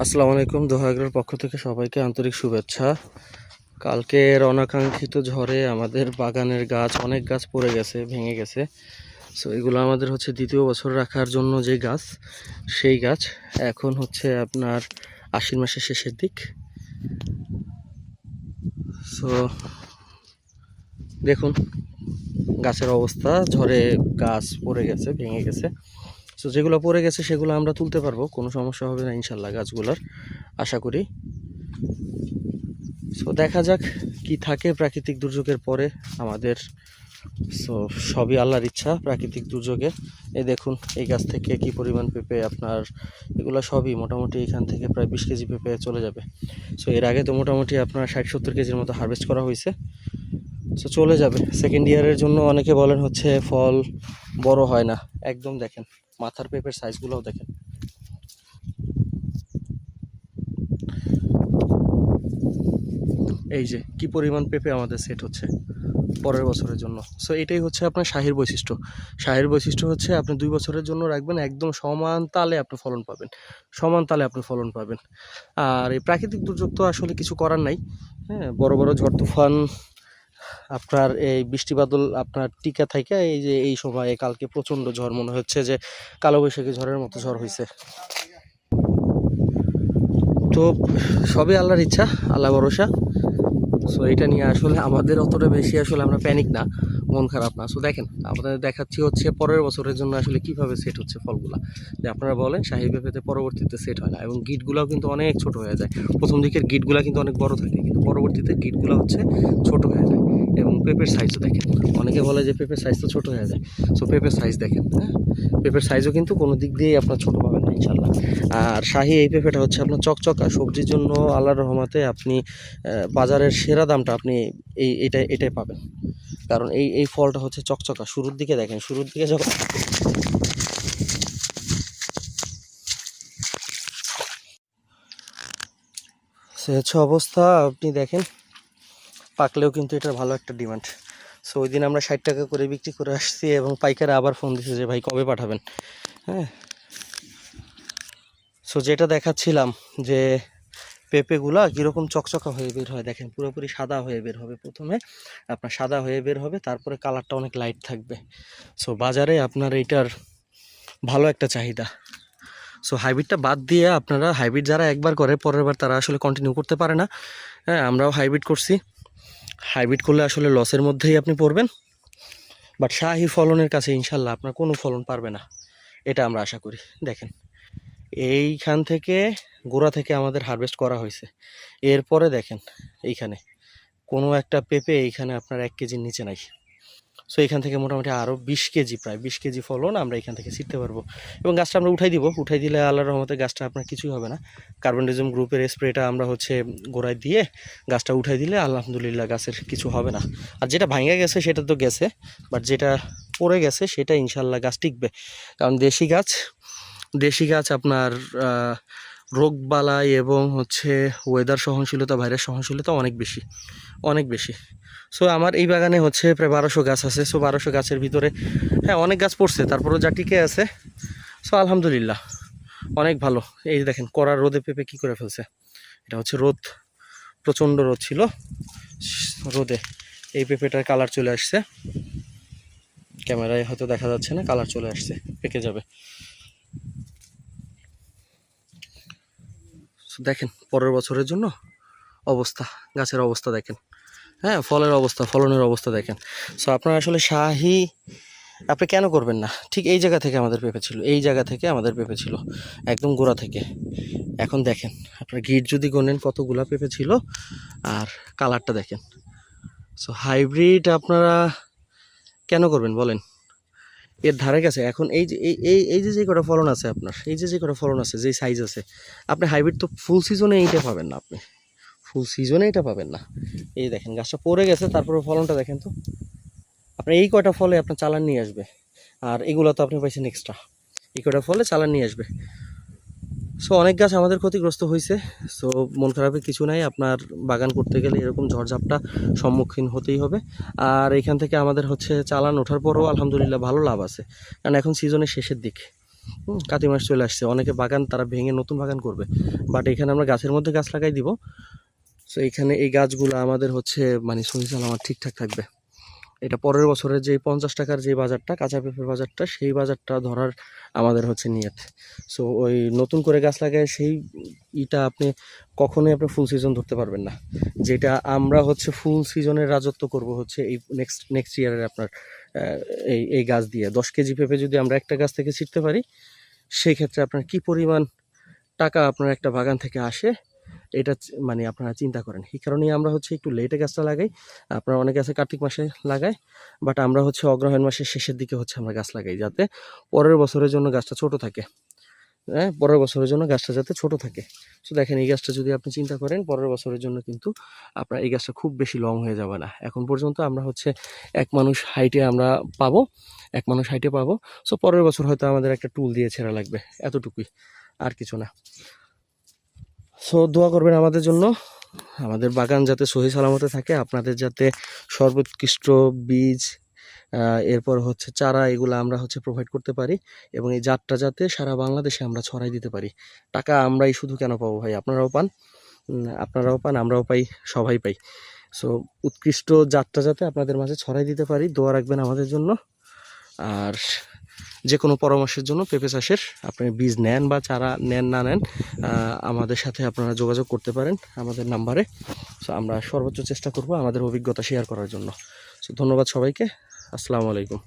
আসসালামু আলাইকুম দোহাগ্রার পক্ষ থেকে সবাইকে আন্তরিক শুভেচ্ছা। কালকের অনাকাঙ্ক্ষিত ঝড়ে আমাদের বাগানের গাছ, অনেক গাছ পড়ে গেছে, ভেঙে গেছে। সো এগুলো আমাদের হচ্ছে দ্বিতীয় বছর রাখার জন্য যে গাছ, সেই গাছ এখন হচ্ছে আপনার আশ্বিন মাসের শেষের দিক। সো দেখুন, গাছের অবস্থা, ঝড়ে গাছ পড়ে গেছে, ভেঙে গেছে। সো যেগুলো পড়ে গেছে সেগুলো আমরা তুলতে পারব, কোনো সমস্যা হবে না ইনশাল্লাহ গাছগুলোর, আশা করি। সো দেখা যাক কি থাকে প্রাকৃতিক দুর্যোগের পরে আমাদের। সো সবই আল্লাহর ইচ্ছা প্রাকৃতিক দুর্যোগে। এই দেখুন, এই গাছ থেকে কি পরিমাণ পেঁপে আপনার, এগুলো সবই মোটামুটি এখান থেকে প্রায় বিশ কেজি পেঁপে চলে যাবে। সো এর আগে তো মোটামুটি আপনার ষাট সত্তর কেজির মতো হারভেস্ট করা হয়েছে। সো চলে যাবে। সেকেন্ড ইয়ারের জন্য অনেকে বলেন হচ্ছে ফল বড় হয় না। একদম দেখেন। মাথার পেঁপের সাইজগুলোও দেখেন। এই যে, কি পরিমাণ পেঁপে আমাদের সেট হচ্ছে পরের বছরের জন্য। সো এটাই হচ্ছে আপনার শাহির বৈশিষ্ট্য। শাহির বৈশিষ্ট্য হচ্ছে আপনি দুই বছরের জন্য রাখবেন, একদম সমান তালে আপনি ফলন পাবেন। সমান তালে আপনি ফলন পাবেন। আর এই প্রাকৃতিক দুর্যোগ তো আসলে কিছু করার নাই। হ্যাঁ বড় বড় ঝড় তুফান আপনার এই বৃষ্টি বাদল আপনার টিকা থাকে, এই যে এই সময়ে কালকে প্রচণ্ড ঝড় মনে হচ্ছে যে কালোবৈশাখী ঝড়ের মতো ঝড় হয়েছে তো সবই আল্লাহর ইচ্ছা, আল্লাহ ভরসা। এটা নিয়ে আসলে আমাদের অতটা বেশি আসলে আমরা প্যানিক না, মন খারাপ না। সো দেখেন, আপনাদের দেখাচ্ছি হচ্ছে পরের বছরের জন্য আসলে কীভাবে সেট হচ্ছে ফলগুলো। যে আপনারা বলেন, শাহি পেঁপেতে পরবর্তীতে সেট হয় না এবং গিটগুলোও কিন্তু অনেক ছোট হয়ে যায়। প্রথম দিকের গিটগুলো কিন্তু অনেক বড় থাকে, কিন্তু পরবর্তীতে গিটগুলো হচ্ছে ছোট হয়ে যায় এবং পেঁপের সাইজও দেখেন। অনেকে বলে যে পেঁপের সাইজ তো ছোট হয়ে যায়। সো পেঁপের সাইজ দেখেন হ্যাঁ? পেঁপের সাইজও কিন্তু কোনো দিক দিয়েই আপনার ছোট পাবেন ইনশাল্লাহ আর শাহি এই পেঁপেটা হচ্ছে আপনার চকচকা। সবজির জন্য আল্লাহর রহমাতে আপনি বাজারের সেরা দামটা আপনি এই, এটা, এটাই পাবেন। কারণ এই এই ফলটা হচ্ছে চকচকা। শুরুর দিকে দেখেন, শুরুর দিকে যখন সে হচ্ছে অবস্থা, আপনি দেখেন, পাকলেও কিন্তু এটার ভালো একটা ডিমান্ড। সো ওই দিন আমরা ষাট টাকা করে বিক্রি করে আসছি এবং পাইকারে আবার ফোন দিছে যে, ভাই, কবে পাঠাবেন? হ্যাঁ সো যেটা দেখাচ্ছিলাম যে পেঁপেগুলা কীরকম চকচকা হয়ে বের হয়, দেখেন, পুরোপুরি সাদা হয়ে বের হবে প্রথমে। আপনার সাদা হয়ে বের হবে, তারপরে কালারটা অনেক লাইট থাকবে। সো বাজারে আপনার এইটার ভালো একটা চাহিদা। সো হাইব্রিডটা বাদ দিয়ে আপনারা হাইব্রিড যারা একবার করে, পরের বার তারা আসলে কন্টিনিউ করতে পারে না। হ্যাঁ আমরাও হাইব্রিড করছি। হাইব্রিড করলে আসলে লসের মধ্যেই আপনি পড়বেন। বাট শাহি ফলনের কাছে ইনশাল্লাহ আপনার কোনো ফলন পারবে না। এটা আমরা আশা করি। দেখেন এইখান থেকে গোড়া থেকে আমাদের হারভেস্ট করা হয়েছে। এরপরে দেখেন এইখানে, কোনো একটা পেঁপে এইখানে আপনার এক কেজির নিচে নাই। সো এখান থেকে মোটামুটি আরও বিশ কেজি, প্রায় বিশ কেজি ফলন আমরা এখান থেকে ছিটতে পারব। এবং গাছটা আমরা উঠাই দিব, উঠাই দিলে আল্লাহর রহমতে গাছটা আপনার কিছুই হবে না। কার্বনডিজম গ্রুপের স্প্রেটা আমরা হচ্ছে গোড়ায় দিয়ে গাছটা উঠাই দিলে আলহামদুলিল্লাহ গাছের কিছু হবে না। আর যেটা ভাঙে গেছে সেটা তো গেছে বাট যেটা পড়ে গেছে সেটা ইনশাল্লাহ গাছ টিকবে। কারণ দেশি গাছ দেশি গাছ আপনার রোগবালাই এবং হচ্ছে ওয়েদার সহনশীলতা ভাইরাস সহনশীলতা অনেক বেশি অনেক বেশি। সো আমার এই বাগানে হচ্ছে প্রায় বারোশো গাছ আছে। সো বারোশো গাছের ভিতরে হ্যাঁ অনেক গাছ পড়ছে, তারপরেও যা টিকে আছে। সো আলহামদুলিল্লাহ, অনেক ভালো। এই দেখেন, কড়া রোদে পেঁপে কী করে ফেলছে? এটা হচ্ছে রোদ, প্রচণ্ড রোদ ছিল। রোদে এই পেঁপেটার কালার চলে আসছে। ক্যামেরায় হয়তো দেখা যাচ্ছে না কালার চলে আসছে, পেকে যাবে। দেখেন, পরের বছরের জন্য অবস্থা, গাছের অবস্থা দেখেন। হ্যাঁ ফলের অবস্থা, ফলনের অবস্থা দেখেন। সো আপনার আসলে শাহি, আপনি কেন করবেন না? ঠিক এই জায়গা থেকে আমাদের পেঁপে ছিল, এই জায়গা থেকে আমাদের পেঁপে ছিল, একদম গোড়া থেকে। এখন দেখেন, আপনার গিট যদি গোনেন, কতগুলা পেঁপে ছিল, আর কালারটা দেখেন। সো হাইব্রিড আপনারা কেন করবেন বলেন? এর ধারে কাছে এখন এই যে, এই এই যে যে কটা ফলন আছে আপনার, এই যে যে কটা ফলন আছে যেই সাইজ আছে, আপনি হাইব্রিড তো ফুল সিজনে এইটা পাবেন না আপনি। ফুল সিজনে এটা পাবেন না। এই দেখেন, গাছটা পড়ে গেছে, তারপরে ফলনটা দেখেন তো। আপনার এই কয়টা ফলে আপনার চালান নিয়ে আসবে। আর এগুলো তো আপনি পাইছেন এক্সট্রা এই কটা ফলে চালান নিয়ে আসবে। সো অনেক গাছ আমাদের ক্ষতিগ্রস্ত হয়েছে। সো মন খারাপের কিছু নাই। আপনার বাগান করতে গেলে এরকম ঝড়ঝাপটা সম্মুখীন হতেই হবে। আর এখান থেকে আমাদের হচ্ছে চালান ওঠার পরও আলহামদুলিল্লাহ ভালো লাভ আছে। কারণ এখন সিজনের শেষের দিক। কাতি মাস চলে আসছে। অনেকে বাগান তারা ভেঙে নতুন বাগান করবে। বাট এখানে আমরা গাছের মধ্যে গাছ লাগাই দিব। সো এখানে এই গাছগুলো আমাদের হচ্ছে মানে সহি আমার ঠিকঠাক থাকবে। এটা পরের বছরের যে পঞ্চাশ টাকার যে বাজারটা, কাঁচা পেঁপের বাজারটা, সেই বাজারটা ধরার আমাদের হচ্ছে নিয়ত। সো ওই নতুন করে গাছ লাগায় সেই ইটা আপনি কখনোই আপনি ফুল সিজন ধরতে পারবেন না। যেটা আমরা হচ্ছে ফুল সিজনের রাজত্ব করব হচ্ছে এই নেক্সট নেক্সট ইয়ারের আপনার এই এই গাছ দিয়ে। দশ কেজি পেঁপে যদি আমরা একটা গাছ থেকে ছিটতে পারি সেই ক্ষেত্রে আপনার কি পরিমাণ টাকা আপনার একটা বাগান থেকে আসে এটা মানে আপনারা চিন্তা করেন। এই কারণেই আমরা হচ্ছে একটু লেটে গাছটা লাগাই। আপনারা অনেকে আছে কার্তিক মাসে লাগায় বাট আমরা হচ্ছে অগ্রহায়ণ মাসের শেষের দিকে হচ্ছে আমরা গাছ লাগাই যাতে পরের বছরের জন্য গাছটা ছোট থাকে। হ্যাঁ পরের বছরের জন্য গাছটা যাতে ছোট থাকে। তো দেখেন এই গাছটা যদি আপনি চিন্তা করেন, পরের বছরের জন্য কিন্তু আপনার এই গাছটা খুব বেশি লং হয়ে যাবে না। এখন পর্যন্ত আমরা হচ্ছে এক মানুষ হাইটে আমরা পাবো, এক মানুষ হাইটে পাবো। সো পরের বছর হয়তো আমাদের একটা টুল দিয়ে ছেঁড়া লাগবে, এতটুকুই। আর কিছু না। সো দোয়া করবেন আমাদের জন্য। আমাদের বাগান যাতে সহি সালামতে থাকে, আপনাদের যাতে সর্বোৎকৃষ্ট বীজ এরপর হচ্ছে চারা, এগুলো আমরা হচ্ছে প্রোভাইড করতে পারি এবং এই জাতটা যাতে সারা বাংলাদেশে আমরা ছড়াই দিতে পারি। টাকা আমরাই শুধু কেন পাবো ভাই? আপনারাও পান আপনারাও পান, আমরাও পাই, সবাই পাই। সো উৎকৃষ্ট জাতটা যাতে আপনাদের মাঝে ছড়াই দিতে পারি, দোয়া রাখবেন আমাদের জন্য। আর যে কোনো পরামর্শের জন্য পেঁপে চাষের আপনি বীজ নেন বা চারা নেন, না নেন আমাদের সাথে আপনারা যোগাযোগ করতে পারেন আমাদের নাম্বারে। সো আমরা সর্বোচ্চ চেষ্টা করব আমাদের অভিজ্ঞতা শেয়ার করার জন্য। সো ধন্যবাদ সবাইকে। আসসালামু আলাইকুম।